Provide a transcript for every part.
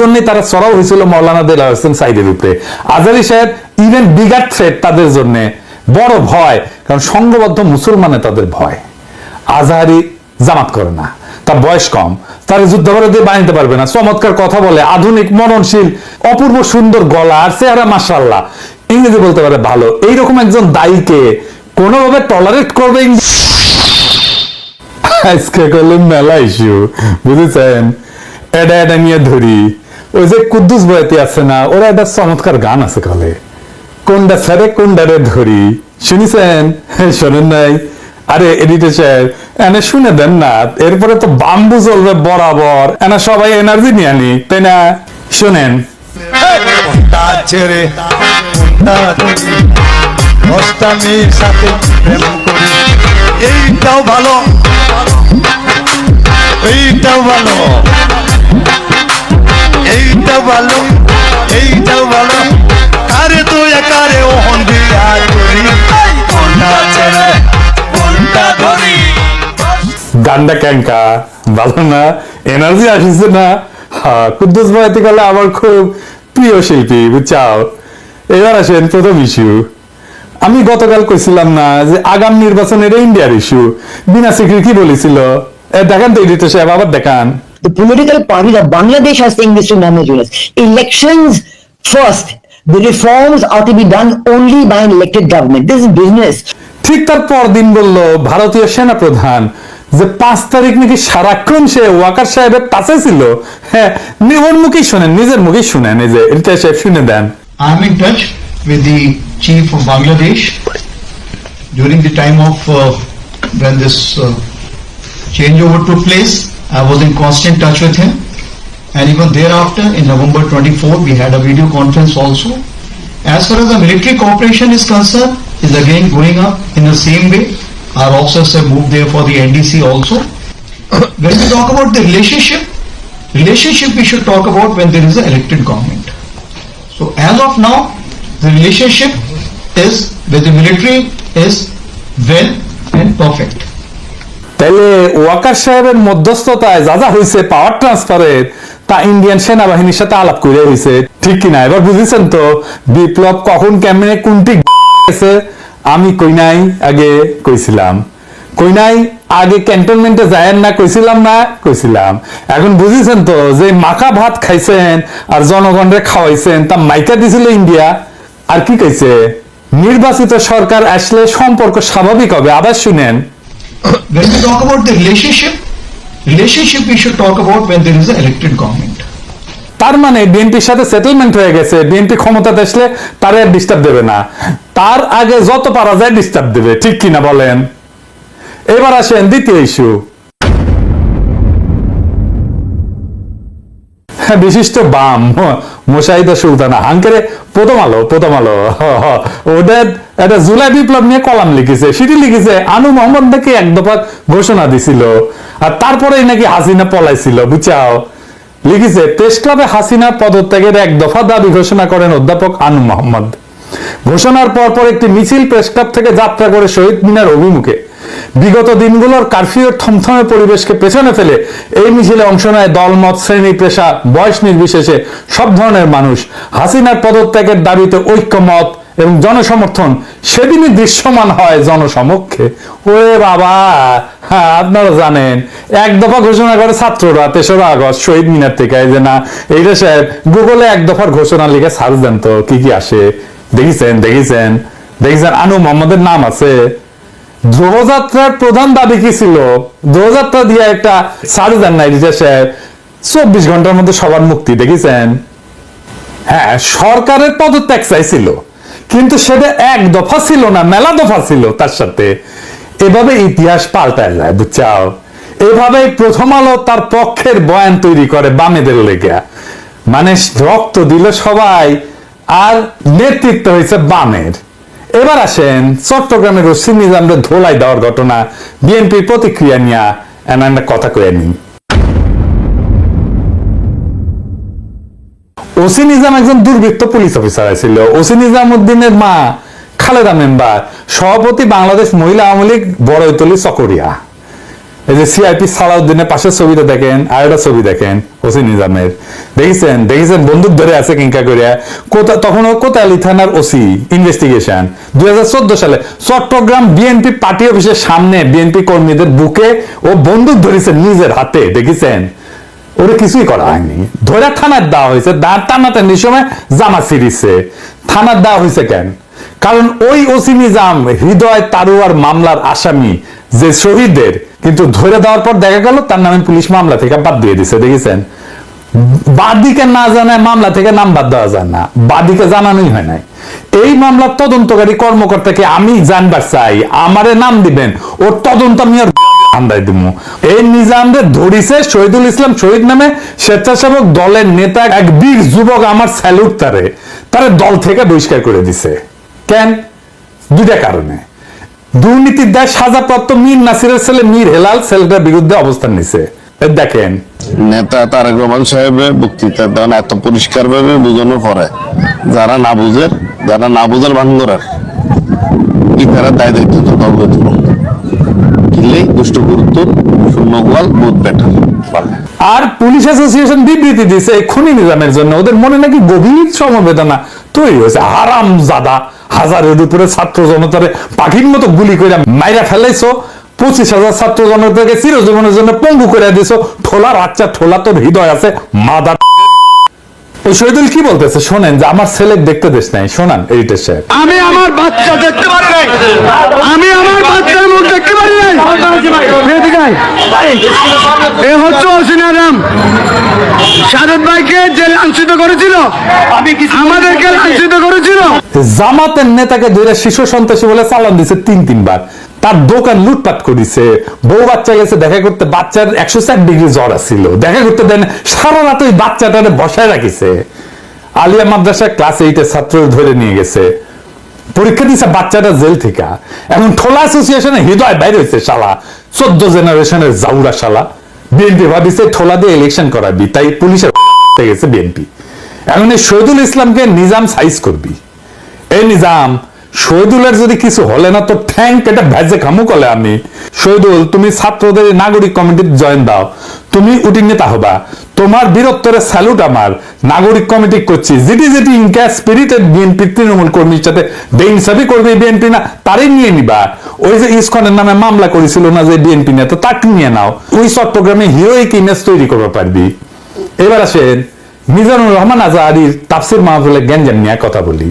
জন্য তারা চড়াও হয়েছিল মৌলানা দেলা হোসেন সাইদের উপরে। আজারি সাহেব ইভেন বিগার থ্রেট তাদের জন্য বড় ভয়, কারণ সংঘবদ্ধ মুসলমানে তাদের ভয়। আজহারি জামাত করে না, তার বয়স কম, তার যুদ্ধাপরাধী বানাইতে পারবে না। চমৎকার কথা বলে, আধুনিক মননশীল অপূর্ব সুন্দর গলা আর চেহারা মাসাল্লাহ ইংরেজি বলতে পারে ভালো। এইরকম একজন দায়ীকে কোনোভাবে টলারেট করবে আজকে করলে মেলা ইস্যু বুঝেছেন? এটা এটা নিয়ে ধরি। ওই যে কুদ্দুস বয়তি আছে না, ওরা একটা চমৎকার গান আছে কলে। কোনটা ছেড়ে কোনটারে ধরি? শুনিছেন? শোনেন নাই। আরে এডিটর সাহেব এনে শুনে দেন না। এরপরে তো বাম্বু চলবে বরাবর। এনা সবাই এনার্জি নিয়ে আনি, তাই না? শোনেন। এইটাও ভালো। এইটাও ভালো। এইটাও ভালো এইটাও ভালো। কারে তো একারে ওহন দিয়া করি। কোনটা ছেড়ে কোনটা ধরি? গানটা ক্যাঙ্কা ভালো না এনার্জি আসিছে না। হ্যাঁ, কুদ্দুস বয়াতি কালে আমার খুব প্রিয় শিল্পী বুঝছাও? এবার আসেন প্রথম ইস্যু আমি গতকাল কইছিলাম না যে আগাম নির্বাচনের ইন্ডিয়ার ইস্যু বিনা সিকরি কি বলেছিল? এ, দেখান তো এডিটর সাহেব আবার দেখান। The political parties of Bangladesh are saying this to Mohammed Yunus. Elections first. The reforms are to be done only by an elected government. This is business. ঠিক তার পরদিন বলল ভারতীয় সেনা প্রধান যে পাঁচ তারিখ নাকি সারাক্ষণ সে ওয়াকার সাহেবের পাশে ছিল হ্যাঁ ওর মুখেই শোনেন নিজের মুখেই শুনেন এই যে এডিটর সাহেব শুনে দেন I'm in touch with the chief of Bangladesh during the time of uh, when this uh, changeover took place. I was in constant touch with him, and even thereafter, in November 24, we had a video conference also. As far as the military cooperation is concerned, is again going up in the same way. Our officers have moved there for the NDC also. when we talk about the relationship, relationship we should talk about when there is an elected government. So as of now, the relationship is with the military is well and perfect. তাইলে ওয়াকার সাহেবের মধ্যস্থতায় যা যা হয়েছে পাওয়ার ট্রান্সফারের তা Indian সেনাবাহিনীর সাথে আলাপ করে হয়েছে ঠিক কিনা? এবার বুঝেছেন তো, বিপ্লব কখন, কেমনে, কোনটি গেছে? আমি কই নাই, আগে কইছিলাম। আগে ক্যান্টনমেন্টে যায়েন না, কইছিলাম না, কইছিলাম। এখন বুঝেছেন তো, যে মাখা ভাত খাইছেন আর জনগণরে খাওয়াইছেন, তা মাইকা দিছিল ইন্ডিয়া আর কি কইছে? নির্বাচিত সরকার আসলে সম্পর্ক স্বাভাবিক হবে। আবার শুনেন When we talk about the relationship, relationship we should talk about when there is an elected government. তার মানে বিএনপির সাথে সেটেলমেন্ট হয়ে গেছে। বিএনপি ক্ষমতাতে আসলে তার আর ডিস্টার্ব দেবে না। তার আগে যত পারা যায় ডিস্টার্ব দেবে। ঠিক কিনা বলেন? এবার আসেন দ্বিতীয় ইস্যু হ্যাঁ, বিশিষ্ট বাম মোশাহিদা সুলতানা। হাঙ্কেরে প্রথম আলো প্রথম আলো। ওদের একটা জুলাই বিপ্লব নিয়ে কলাম লিখেছে, সেটি লিখেছে, আনু মোহাম্মদ নাকি এক দফা ঘোষণা দিছিল, আর তারপরেই নাকি হাসিনা পলাইছিল, বুঝাও। লিখেছে, প্রেস ক্লাবে হাসিনা পদত্যাগের এক দফা দাবি ঘোষণা করেন অধ্যাপক আনু মোহাম্মদ। ঘোষণার পর পর একটি মিছিল প্রেস ক্লাব থেকে যাত্রা করে শহীদ মিনার অভিমুখে। বিগত দিনগুলোর কারফিউর থমথমে পরিবেশকে পেছনে ফেলে এই মিছিলে অংশ নেয় দলমত শ্রেণি, পেশা, বয়স নির্বিশেষে সব ধরনের মানুষ। হাসিনার পদত্যাগের দাবিতে ঐক্যমত এবং জনসমর্থন সেদিনই দৃশ্যমান হয় জনসমক্ষে। ওরে বাবা! হ্যাঁ আপনারা জানেন, এক দফা ঘোষণা করে ছাত্ররা তেসরা আগস্ট শহীদ মিনার থেকে যে না, এইটা সাহেব, গুগলে এক দফার ঘোষণা লিখে সার্চ দেন তো, কি কি আসে? দেখেছেন দেখেছেন দেখেছেন, আনু মোহাম্মদের নাম আছে। ধ্রুবযাত্রার প্রধান দাবি কি ছিল? ধ্রুবযাত্রা দিয়ে একটা সার্চ দেন না এডিটার সাহেব। চব্বিশ ঘণ্টার মধ্যে সবার মুক্তি, দেখেছেন? হ্যাঁ সরকারের পদত্যাগ চাইছিল। কিন্তু সেটা এক দফা ছিল না, মেলা দফা ছিল তার সাথে। এভাবে ইতিহাস পাল্টায় যায়, বুঝছাও? এভাবে প্রথম আলো তার পক্ষের বয়ান তৈরি করে বামেদের লেগে মানে রক্ত দিল সবাই, আর নেতৃত্ব হয়েছে বামের। এবার আসেন চট্টগ্রামের রসিম নিজামরে ধোলাই দেওয়ার ঘটনা, বিএনপির প্রতিক্রিয়া নিয়ে এমন একটা কথা কয়ে নিই। ওসি নিজাম একজন দুর্বৃত্ত পুলিশ অফিসার ছিল ওসি নিজাম উদ্দিনের মা খালেদা মেম্বার, সভাপতি বাংলাদেশ মহিলা আওয়ামী লীগ বড়ইতলি চকরিয়া। এই যে সিআইপি সালাউদ্দিনের পাশের ছবিটা দেখেন আর একটা ছবি দেখেন, ওসি নিজামের। দেখেছেন? দেখেছেন? বন্দুক ধরে আছে কিংকা করে কোথা তখন কোতালি থানার ওসি ইনভেস্টিগেশন দুই হাজার চোদ্দ সালে চট্টগ্রাম বিএনপি পার্টি অফিসের সামনে বিএনপি কর্মীদের বুকে ও বন্দুক ধরেছে নিজের হাতে। দেখেছেন? ওরে কিছুই করা হয়নি। ধরে থানার দেওয়া হয়েছে দাঁড় টানাটানির সময় জামা ছিঁড়িছে। থানার দেওয়া হয়েছে কেন? কারণ ওই ওসি নিজাম, হৃদয় তারুয়ার মামলার আসামি, যে শহীদদের, কিন্তু ধরে দেওয়ার পর দেখা গেল তার নামে পুলিশ মামলা থেকে বাদ দিয়ে দিছে, দেখেছেন? বাদিকে না জানায় মামলা থেকে নাম বাদ দেওয়া যায় না, বাদিকে জানানোই হয় নাই। এই মামলার তদন্তকারী কর্মকর্তাকে আমি জানবার চাই, আমারে নাম দিবেন, ওর তদন্ত আমি আর আন্দাই দিব এই নিজামদের ধরিছে শহীদুল ইসলাম শহীদ নামে স্বেচ্ছাসেবক দলের নেতা এক বীর যুবক আমার স্যালুট তারে। তারে দল থেকে বহিষ্কার করে দিছে। কেন? দুইটা কারণে। দুর্নীতির দায় সাজাপ্রাপ্ত মীর নাসিরের ছেলে মীর হেলাল ছেলেটার বিরুদ্ধে অবস্থান নিছে। দেখেন। নেতা তারেক রহমান সাহেবের বক্তৃতা দেন এত পরিষ্কার ভাবে বোঝানোর পরে যারা না বুঝের যারা না বুঝের ভান করার ইতারা দায় দায়িত্ব তো অবগত দুষ্ট গুরুত্ব শূন্য গোয়াল আর পুলিশ অ্যাসোসিয়েশন বিবৃতি এই জন্য। ওদের মনে নাকি গভীর সমবেদনা তৈরি হয়েছে। আরাম জাদা হাজারের উপরে ছাত্র জনতারে পাখির মতো গুলি করে মাইরা ফেলাইছো। পঁচিশ হাজার ছাত্র জনতাকে চিরজীবনের জন্য পঙ্গু করে দিছো। ঠোলা বাচ্চা ঠোলা তোর হৃদয় আছে, মাদার শহীদুল কি বলতেছে? শোনেন যে আমার ছেলে দেখতে দেশ নাই। শোনান এইটা সাহেব। আমি আমার বাচ্চা দেখতে পারি নাই। আমি আমার বাচ্চার মুখ দেখতে পারি নাই। এ হচ্ছে অসিনারাম শারদ ভাইকে যে লাঞ্ছিত করেছিল আমাদেরকে লাঞ্ছিত করেছিল। জামাতের নেতাকে ধরে শিশু সন্ত্রাসী বলে চালান দিছে তিন তিনবার। তার দোকান লুটপাট করেছে। বউ বাচ্চা গেছে, দেখা করতে বাচ্চার একশো চার ডিগ্রি জ্বর আসছিল। দেখা করতে দেন সারা রাত ওই বাচ্চাটারে বসায় রাখিছে। আলিয়া মাদ্রাসা ক্লাস এইটের ছাত্র ধরে নিয়ে গেছে। পরীক্ষা দিছে বাচ্চাটা জেল থেকে। এখন ঠোলা অ্যাসোসিয়েশনে হৃদয় বাইরে হয়েছে শালা। চোদ্দ জেনারেশনের জাউরা শালা। বিএনপি ভাবিছে ঠোলা দিয়ে ইলেকশন করাবি, তাই পুলিশের গেছে বিএনপি এখন এই শহীদুল ইসলামকে নিজাম সাইজ করবি। এই নিজাম শহীদুলের যদি কিছু হলে না, তো ঠ্যাং কেটে ভেজে খামু কলে আমি। শহীদুল, তুমি ছাত্রদের নাগরিক কমিটির জয়েন দাও। তুমি উটি নেতা হবা তোমার বীরত্বরে স্যালুট আমার। নাগরিক কমিটি করছি। যেটি যেটি ইনকা স্পিরিটেড বিএনপি তৃণমূল কর্মীর সাথে বেইনসাবি করবে বিএনপি না, তারই নিয়ে নিবা। ওই যে ইসকনের নামে মামলা করেছিল না যে বিএনপি নেতা তাকে নিয়ে নাও। ওই চট্টগ্রামে হিরোইক ইমেজ তৈরি করতে পারবি। এবার আসেন, মিজানুর রহমান আজাহারির তাফসির মাহফিলের গ্যাঞ্জাম নিয়ে কথা বলি।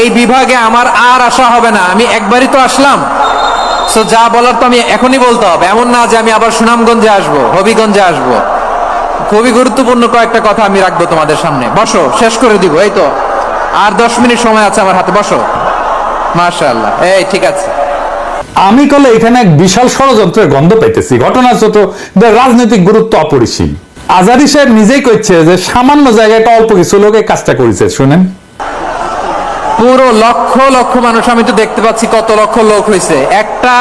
এই বিভাগে আমার আর আসা হবে না। আমি একবারই তো আসলাম। সো যা বলার তো আমি এখনই বলতে হবে। এমন না যে আমি আবার সুনামগঞ্জে আসব, হবিগঞ্জে আসব। খুবই গুরুত্বপূর্ণ কয়েকটা কথা আমি রাখব তোমাদের সামনে। বসো, শেষ করে দিব, এই তো। আর দশ মিনিট সময় আছে আমার হাতে, বসো। মাশাআল্লাহ, এই ঠিক আছে। আমি কলে এখানে এক বিশাল ষড়যন্ত্রের গন্ধ পাইতেছি। ঘটনা যত রাজনৈতিক গুরুত্ব অপরিসীম। আজারি সাহেব নিজেই কইছে যে সামান্য জায়গায় একটা অল্প কিছু লোক কাজটা করেছে, শুনেন। পুরো লক্ষ লক্ষ মানুষ, আমি তো দেখতে পাচ্ছি কত লক্ষ লোক হয়েছে একটা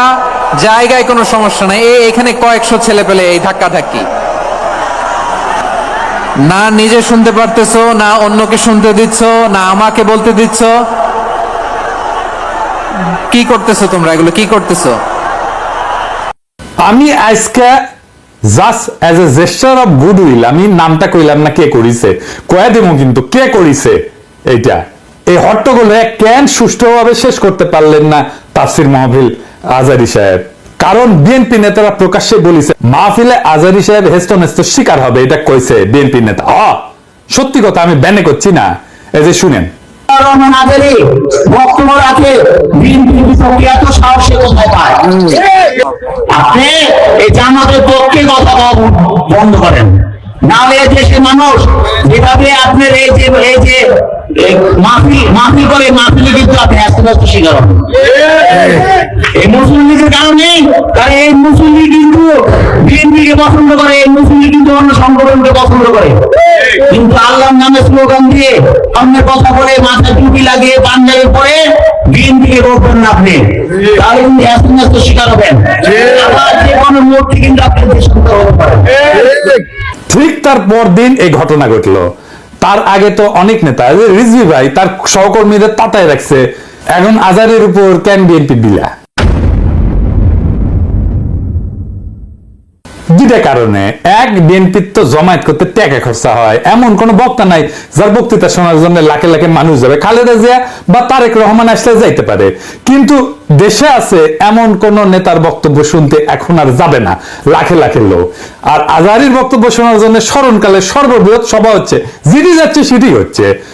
জায়গায় কোনো সমস্যা নাই। এই এখানে কয়েকশো ছেলে পেলে এই ধাক্কা ধাক্কি না নিজে শুনতে পারতেছো, না অন্যকে শুনতে দিচ্ছ, না আমাকে বলতে দিচ্ছ। কি করতেছো তোমরা? এগুলো কি করতেছো? আমি আজকে just as a jester of good will আমি নামটা কইলাম না কে করিছে। কয়ে দেবো কিন্তু, কে করিছে এইটা? এই হট্টগোল কেন সুষ্ঠুভাবে শেষ করতে পারলেন না তাফসির মাহফিল আজারি সাহেব? কারণ বিএনপি নেতারা প্রকাশ্যে বলেছে মাহফিলে আজারি সাহেব হেস্তনেস্ত শিকার হবে এটা কইছে বিএনপি নেতা। আ, সত্যি কথা আমি ব্যানে করছি না। এই যে শুনেন। আপনি এই জামাতের মানুষ যেভাবে আপনার এই যে এই যে কিন্তু নামে স্লোগান দিয়ে কথা বলে টুপি লাগিয়ে পাঞ্জাবি পরে আপনি। তাহলে কিন্তু হবেন। কিন্তু আপনি হতে ঠিক তার পরদিন এই ঘটনা ঘটলো। তার আগে তো অনেক নেতা রিজভি ভাই, তার সহকর্মীদের তাতায় রাখছে। এখন আজারের উপর কেন বিএনপি দিলা? দুইটা কারণে। এক বিএনপির তো জমায়েত করতে টাকা খরচা হয়। এমন কোন বক্তা নাই যার বক্তৃতা শোনার জন্য লাখে লাখে মানুষ যাবে। খালেদা জিয়া বা তারেক রহমান আসলে যাইতে পারে। কিন্তু দেশে আছে এমন কোন নেতার বক্তব্য শুনতে এখন আর যাবে না। লাখে লাখে লোক। আর আজারির বক্তব্য শোনার জন্য স্মরণকালে সর্ববৃহৎ সভা হচ্ছে। যেটি যাচ্ছে সেটি হচ্ছে।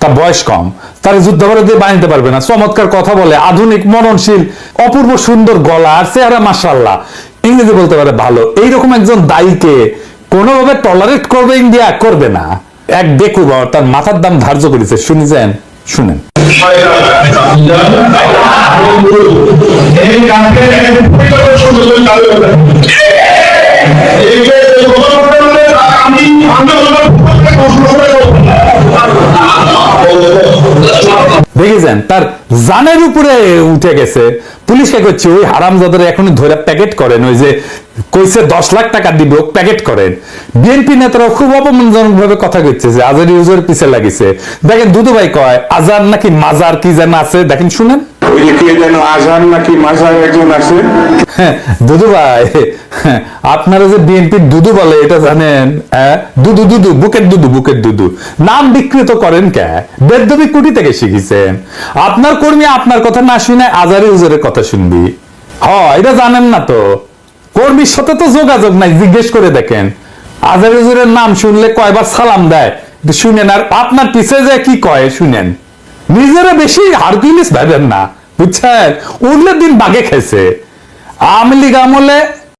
তার বয়স কম, তার যুদ্ধাপরাধ দিয়ে বানিতে পারবে না। চমৎকার কথা বলে, আধুনিক মননশীল অপূর্ব সুন্দর গলা আর চেহারা মাসাল্লাহ ইংরেজি বলতে পারে ভালো। এইরকম একজন দায়ীকে কোনোভাবে টলারেট করবে ইন্ডিয়া করবে না। এক বাবা তার মাথার দাম ধার্য করেছে। শুনি শুনেছেন? শুনেন। দেখেছেন? তার জানের উপরে উঠে গেছে। পুলিশ পুলিশকে করছে, ওই হারামজাদের এখন ধরে প্যাকেট করেন, ওই যে কইছে দশ লাখ টাকা দিবে ও প্যাকেট করেন বিএনপি নেতারা খুব অপমানজনক ভাবে কথা কইছে যে আজার ইউজের পিছে লাগিছে। দেখেন দুদু ভাই কয় আজার নাকি মাজার কি যেন আছে? দেখেন শুনেন। ওই যে কে যেন আজহার নাকি মাঝার একজন আছে। দুদু ভাই আপনারা যে বিএনপির দুদু বলে এটা জানেন? দুদু দুদু বুকের দুদু বুকের দুদু। নাম বিকৃত করেন কে? বেদবি কুটি থেকে শিখেছেন। আপনার কর্মী আপনার কথা না শুনে আজারি উজরের কথা শুনবি। হ এটা জানেন না তো। কর্মীর সাথে তো যোগাযোগ নাই, জিজ্ঞেস করে দেখেন। আজহার হুজুরের নাম শুনলে কয়বার সালাম দেয় শুনেন, আর আপনার পিছে যে কি কয়, শুনেন। নিজেরা বেশি হারকিউলিস ভাবেন না, বুঝছেন? উঠলে দিন বাগে খেয়েছে। আওয়ামী লীগ আমলে